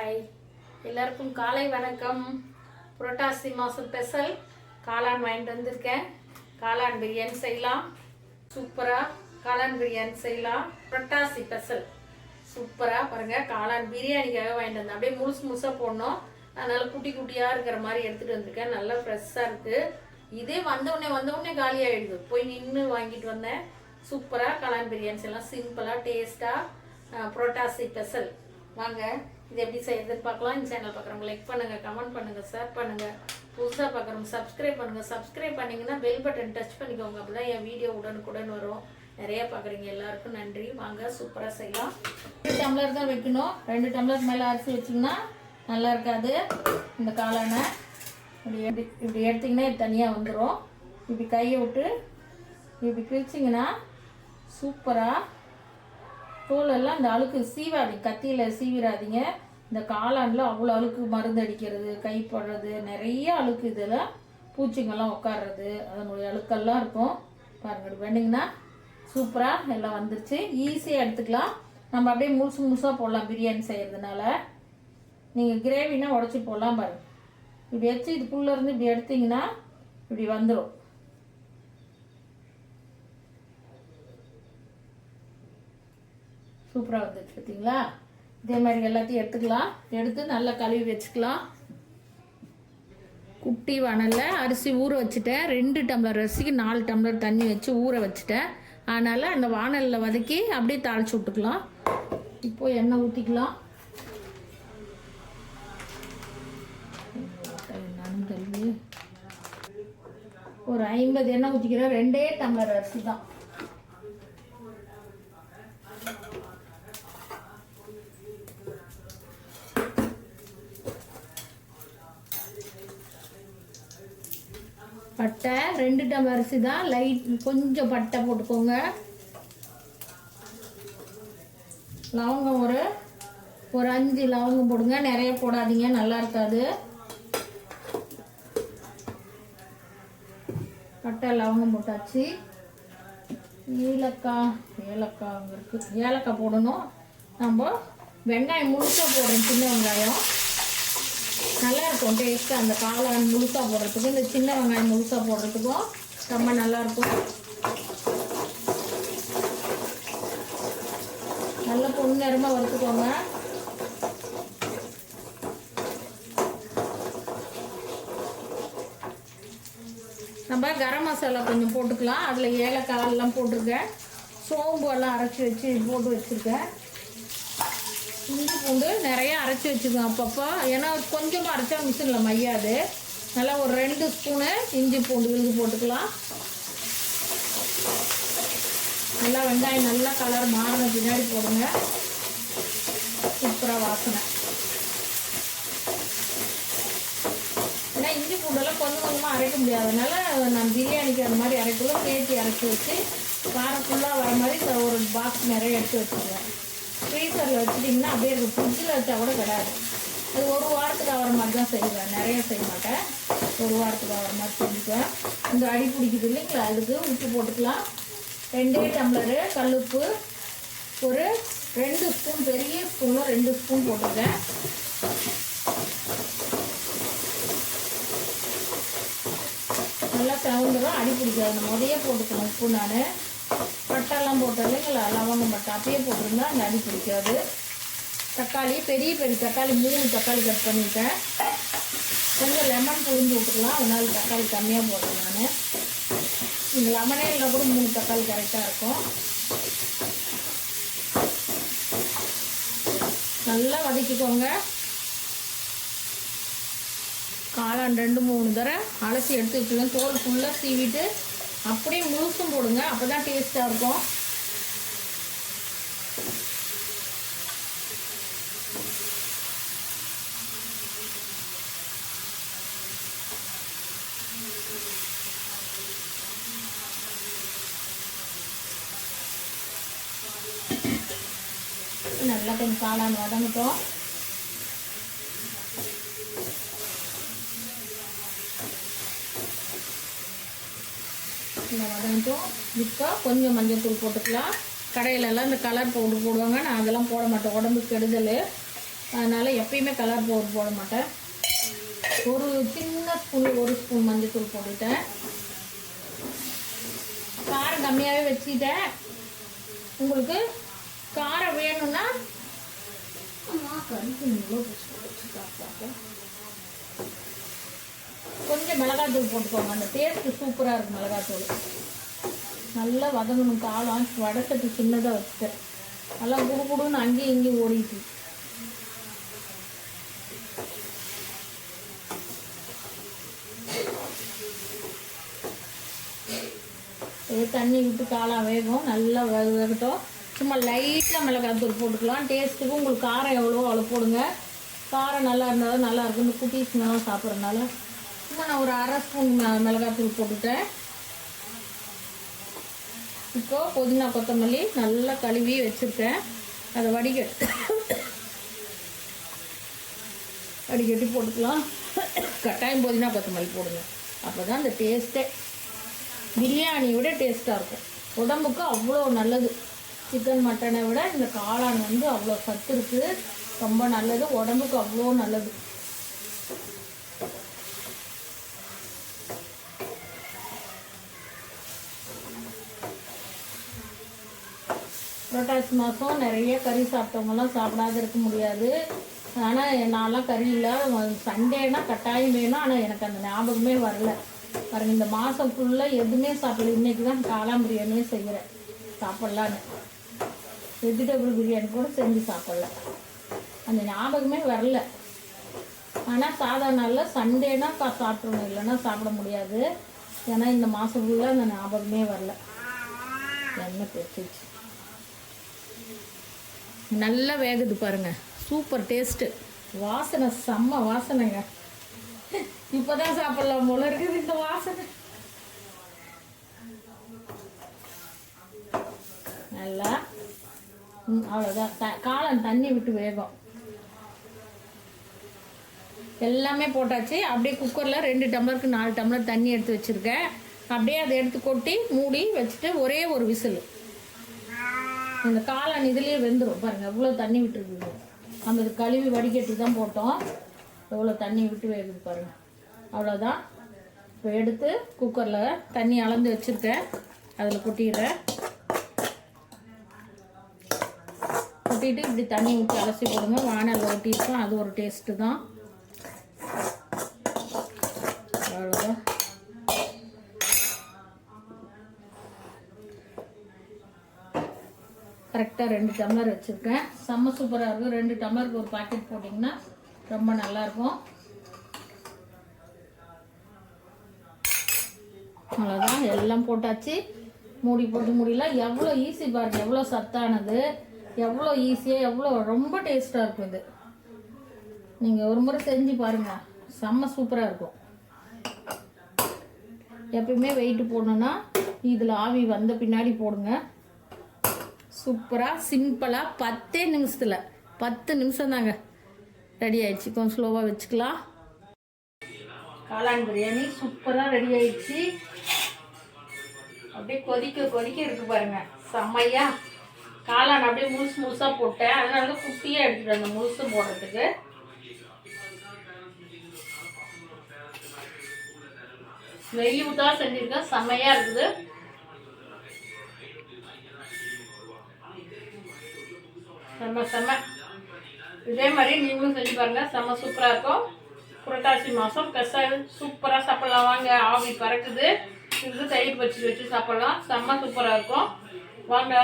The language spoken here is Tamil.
ஹாய் எல்லாருக்கும் காலை வணக்கம். புரட்டாசி மாதம் ஸ்பெஷல் காளான் வாங்கிட்டு வந்திருக்கேன். காளான் பிரியாணி செய்யலாம். சூப்பராக காளான் பிரியாணி செய்யலாம். புரட்டாசி ஸ்பெஷல் சூப்பராக பாருங்கள் காளான் பிரியாணிக்காக வாங்கிட்டு வந்தேன். அப்படியே முழுசு முழுசாக போடணும். அதனால் குட்டி குட்டியாக இருக்கிற மாதிரி எடுத்துகிட்டு வந்திருக்கேன். நல்லா ஃப்ரெஷ்ஷாக இருக்குது இதே வந்தவுடனே வந்தவுடனே காலியாகிடுது போய் நின்று வாங்கிட்டு வந்தேன். சூப்பராக காளான் பிரியாணி செய்யலாம். சிம்பிளாக டேஸ்ட்டாக புரோட்டாசி ஸ்பெஷல் வாங்க. இது எப்படி செய்யறதுன்னு பார்க்கலாம் இந்த சேனல் பார்க்குறவங்க லைக் பண்ணுங்கள் கமெண்ட் பண்ணுங்கள் ஷேர் பண்ணுங்கள் புதுசாக பார்க்குறவங்க சப்ஸ்கிரைப் பண்ணுங்கள் சப்ஸ்கிரைப் பண்ணிங்கன்னா பெல் பட்டன் டச் பண்ணிக்கோங்க. அப்போ தான் என் வீடியோ உடனுக்குடன் வரும். நிறைய பார்க்குறீங்க. எல்லாருக்கும் நன்றி. வாங்க சூப்பராக செய்யலாம். ரெண்டு டம்ளர் தான் வைக்கணும். ரெண்டு டம்ளர் மேலே அரிசி வச்சிங்கன்னா நல்லா இருக்காது. இந்த காளானை. இப்படி எப்படி இப்படி எடுத்திங்கன்னா இது தனியாக வந்துடும் இப்படி கையை விட்டு இப்படி கிழிச்சிங்கன்னா சூப்பராக தோலெல்லாம் இந்த அழுக்கு சீவாதீங்க கத்தியில் சீவிடாதீங்க. இந்த காளானில் அவ்வளோ அழுக்கு மருந்து அடிக்கிறது கைப்படுறது நிறைய அழுக்கு இதில் பூச்சிங்கெல்லாம் உட்கார்றது அதனுடைய அழுக்கெல்லாம் இருக்கும். பாருங்க இப்படி பண்ணிங்கன்னா சூப்பராக எல்லாம் வந்துருச்சு. ஈஸியாக எடுத்துக்கலாம். நம்ம அப்படியே முழுசு முழுசாக போடலாம் பிரியாணி செய்கிறதுனால நீங்கள் கிரேவினா உடச்சி போடலாம் பாருங்கள் இப்படி வச்சு இதுக்குள்ளே இருந்து இப்படி எடுத்தீங்கன்னா இப்படி வந்துடும் சூப்பராக வந்துச்சு பார்த்தீங்களா இதே மாதிரி எல்லாத்தையும் எடுத்துக்கலாம். எடுத்து நல்லா கழுவி வச்சுக்கலாம். குட்டி வனலில் அரிசி ஊற வச்சுட்டேன். ரெண்டு டம்ளர் அரிசிக்கு நாலு டம்ளர் தண்ணி வச்சு ஊற வச்சுட்டேன். அதனால் அந்த வானலில் வதக்கி அப்படியே தாளிச்சு விட்டுக்கலாம். இப்போது எண்ணெய் ஊற்றிக்கலாம் ஒரு ஐம்பது எண்ணெய் ஊற்றிக்கிறேன் ரெண்டே டம்ளர் அரிசி தான். பட்டை ரெண்டு டம் அரிசி தான். லைட் கொஞ்சம் பட்டை போட்டுக்கோங்க. லவங்கம் ஒரு ஒரு அஞ்சு லவங்கம் போடுங்க. நிறைய போடாதீங்க நல்லா இருக்காது. பட்டை லவங்கம் போட்டாச்சு. ஏலக்காய் ஏலக்காய் இருக்குது ஏலக்காய் போடணும். நம்ம வெங்காயம் முழுசாக போடுறோம் சின்ன வெங்காயம். நல்லா இருக்கும் டேஸ்ட்டு அந்த காளான் முழுசாக போடுறதுக்கும் இந்த சின்ன வெங்காயம் முழுசாக போடுறதுக்கும் ரொம்ப நல்லா இருக்கும் நல்ல பொண்ணு நேரமாக வறுத்துக்கோங்க. நம்ம கரம் மசாலா கொஞ்சம் போட்டுக்கலாம். அதில் ஏலக்காய் எல்லாம் போட்டிருக்கேன். சோம்பு எல்லாம் அரைச்சி வச்சு போட்டு வச்சுருக்கேன். இஞ்சி பூண்டு நிறைய அரைச்சி வச்சுக்கோங்க அப்பப்போ. ஏன்னா கொஞ்சமாக அரைச்சா மிஷினில் மையாது. நல்லா ஒரு ரெண்டு ஸ்பூனு இஞ்சி பூண்டு விழுது போட்டுக்கலாம். நல்லா வெங்காயம் நல்லா கலர் மாறின பின்னாடி போடுங்க. சூப்பராக வாசனை. ஏன்னா இஞ்சி பூண்டெல்லாம் கொஞ்சம் கொஞ்சமாக அரைக்க முடியாதனால நான் பிரியாணிக்கு அந்த மாதிரி அரைக்கலாம் சேர்த்து அரைச்சி வச்சு காரம் ஃபுல்லாக வர மாதிரி ஒரு பாக்ஸ் நிறைய எடுத்து வச்சுருவேன் ஃப்ரீசரில் வச்சுட்டிங்கன்னா அப்படியே இருக்கும் ஃப்ரிட்ஜில் வச்சா கூட கிடையாது அது ஒரு வாரத்துக்கு ஆகிற மாதிரி தான் செய்வேன். நிறைய செய்ய மாட்டேன். ஒரு வாரத்துக்கு ஆகிற மாதிரி செஞ்சுக்குவேன். இந்த அடி பிடிக்குது இல்லைங்களா? அதுக்கு உப்பு போட்டுக்கலாம். ரெண்டே டம்ளரு கல்லுப்பு ஒரு ரெண்டு ஸ்பூன் பெரிய ஸ்பூனில் ரெண்டு ஸ்பூன் போட்டுருக்கேன். நல்லா சவுந்துடும் அடி பிடிக்காது. நம்ம உதையே போட்டுக்கணும் உப்பு நான். பட்டெல்லாம் போட்டோம் இல்லைங்களா லவங்கம் பட்டை அப்பயே போட்டிருந்தா அந்த அடி பிடிக்காது. தக்காளி பெரிய பெரிய தக்காளி மூணு தக்காளி கட் பண்ணிட்டேன் கொஞ்சம் லெமன் புழிஞ்சு விட்டுக்கலாம் அதனால தக்காளி கம்மியாக போடுறேன் நான். இந்த லெமனே இல்லை கூட மூணு தக்காளி கரெக்டாக இருக்கும். நல்லா வதக்கிக்கோங்க. காளான் ரெண்டு மூணு தடவை அலசி எடுத்து வச்சுருவேன். தோல் ஃபுல்லாக சீவிட்டு அப்படியே முழுசும் போடுங்க. அப்போ தான் டேஸ்ட்டாக இருக்கும். நல்லா கொஞ்சம் காளான் வதங்கட்டும். இந்த வதங்கட்டும். இப்போ கொஞ்சம் மஞ்சள் தூள் போட்டுக்கலாம். கடையிலலாம் இந்த கலர் பவுடர் போடுவாங்க. நான் அதெல்லாம் போட மாட்டேன். உடம்புக்கு கெடுதல். அதனால் எப்பயுமே கலர் பவுடர் போட மாட்டேன். ஒரு சின்ன ஸ்பூன் ஒரு ஸ்பூன் மஞ்சள் போட்டுட்டேன். காரம் கம்மியாகவே வச்சுட்டேன் உங்களுக்கு காரம் வேணும்னா அம்மா, கொஞ்சம் மிளகாத்தூள் போட்டுக்கோங்க. அந்த டேஸ்ட்டு சூப்பராக இருக்கும் மிளகாத்தூள். நல்லா வதங்கணும். காலம் வடசட்டி சின்னதாக வச்சுட்டேன் நல்லா குடு குடுன்னு அங்கேயும் இங்கேயும் ஓடிட்டு. இது தண்ணி விட்டு காளான் வேகும். நல்லா வேக வேகட்டும். சும்மா லைட்டாக மிளகாத்தூள் போட்டுக்கலாம். டேஸ்ட்டுக்கு உங்களுக்கு காரம் எவ்வளோ அவ்வளோ போடுங்க. காரம் நல்லா இருந்தால் தான் நல்லா இருக்கும். இந்த குட்டீஸ்னாலும் சாப்பிட்றதுனால. சும்மா நான் ஒரு அரை ஸ்பூன் மிளகாத்தூள் போட்டுட்டேன். இப்போ புதினா கொத்தமல்லி நல்லா கழுவி வச்சுருக்கேன். அதை வடிகட்டு வடிகட்டி போட்டுக்கலாம். கட்டாயம் புதினா கொத்தமல்லி போடுங்க. அப்போ தான் அந்த டேஸ்ட்டே. பிரியாணியை விட டேஸ்ட்டாக இருக்கும். உடம்புக்கு அவ்வளோ நல்லது. சிக்கன் மட்டனை விட இந்த காளான் வந்து அவ்வளோ சத்து இருக்குது ரொம்ப நல்லது. உடம்புக்கு அவ்வளோ நல்லது. புரட்டாசி மாதம் நிறைய கறி சாப்பிட்டவங்கலாம் சாப்பிடாத இருக்க முடியாது. ஆனால் நான்லாம் கறி இல்லை. சண்டேனா கட்டாயம் வேணும். ஆனால் எனக்கு அந்த ஞாபகமே வரல. பாருங்க இந்த மாதம் ஃபுல்லாக எதுவுமே சாப்பிடல. இன்றைக்கி தான் காளான் பிரியாணியே செய்கிறேன் சாப்பிட்லான்னு. வெஜிடபிள் பிரியாணி கூட செஞ்சு சாப்பிட்ல. அந்த ஞாபகமே வரல. ஆனால் சாதா நாளில் சண்டேனா கா சாப்பிட்றணும் இல்லைன்னா சாப்பிட முடியாது. ஏன்னா இந்த மாதம் ஃபுல்லாக அந்த ஞாபகமே வரல. என்ன தெரிச்சிச்சு நல்லா வேகுது பாருங்க. Super taste. வாசனை செம்ம வாசனைங்க. இப்போ தான் சாப்பிட்லாம் போல இருக்குது இந்த வாசனை. நல்லா ம், அவ்வளோதான் த காளான் தண்ணி விட்டு வேகும். எல்லாமே போட்டாச்சு. அப்படியே குக்கரில் ரெண்டு டம்ளருக்கு நாலு டம்ளர் தண்ணி எடுத்து வச்சுருக்கேன். அப்படியே அதை எடுத்து கொட்டி மூடி வச்சுட்டு ஒரே ஒரு விசில். இந்த காளான் இதுலேயே வெந்துடும் பாருங்கள் எவ்வளோ தண்ணி விட்டுருக்குது. நம்ம இது கழுவி வடிகட்டி தான் போட்டோம். எவ்வளோ தண்ணி விட்டு வேகுது பாருங்கள் அவ்வளோதான் இப்போ எடுத்து குக்கரில் தண்ணி அளந்து வச்சுருக்கேன். அதில் கொட்டிடுறேன். கொட்டிட்டு இப்படி தண்ணி ஊற்றி அலசி போடுங்க. வானல் ஒட்டியிருக்கோம் அது ஒரு டேஸ்ட்டு தான் அவ்வளோதான் கரெக்டாக ரெண்டு டம்ளர் வச்சுருக்கேன். செம்ம சூப்பராக இருக்கும். ரெண்டு டம்ளருக்கு ஒரு பாக்கெட் போட்டிங்கன்னா ரொம்ப நல்லாயிருக்கும் அவ்வளோதான் எல்லாம் போட்டாச்சு. மூடி போட்டு மூடிலாம் எவ்வளோ ஈஸி பாருங்க. எவ்வளோ சத்தானது. எவ்வளோ ஈஸியாக எவ்வளோ ரொம்ப டேஸ்ட்டாக இருக்கும் இது. நீங்கள் ஒரு முறை செஞ்சு பாருங்கள் செம்ம சூப்பராக இருக்கும். எப்பயுமே வெயிட்டு போடணுன்னா இதில் ஆவி வந்த பின்னாடி போடுங்க. சூப்பராக சிம்பிளாக பத்தே நிமிஷத்தில் பத்து நிமிஷம் தாங்க. ரெடி ஆயிடுச்சு. கொஞ்சம் ஸ்லோவாக வச்சுக்கலாம். காளான் பிரியாணி சூப்பராக ரெடி ஆயிடுச்சு. அப்படியே கொதிக்க கொதிக்க இருக்கு பாருங்க. செம்மையா. காளான் அப்படியே முழுசு முழுசாக போட்டேன். அதனால தான் குட்டியாக எடுத்துட்டு வந்தேன் முழுசு போடுறதுக்கு. வெளியூட்டாக ஊற்றா செஞ்சுருக்கேன். செம்மையாக இருக்குது. செம்ம செம்ம. இதே மாதிரி நீங்களும் செஞ்சு பாருங்கள் செம்ம சூப்பராக இருக்கும். புரட்டாசி மாதம் பெருசாக சூப்பராக சாப்பிட்லாம். வாங்க ஆவி பறக்குது. இது தயிர் வச்சு வச்சு சாப்பிட்லாம். செம்ம சூப்பராக இருக்கும். வாங்க.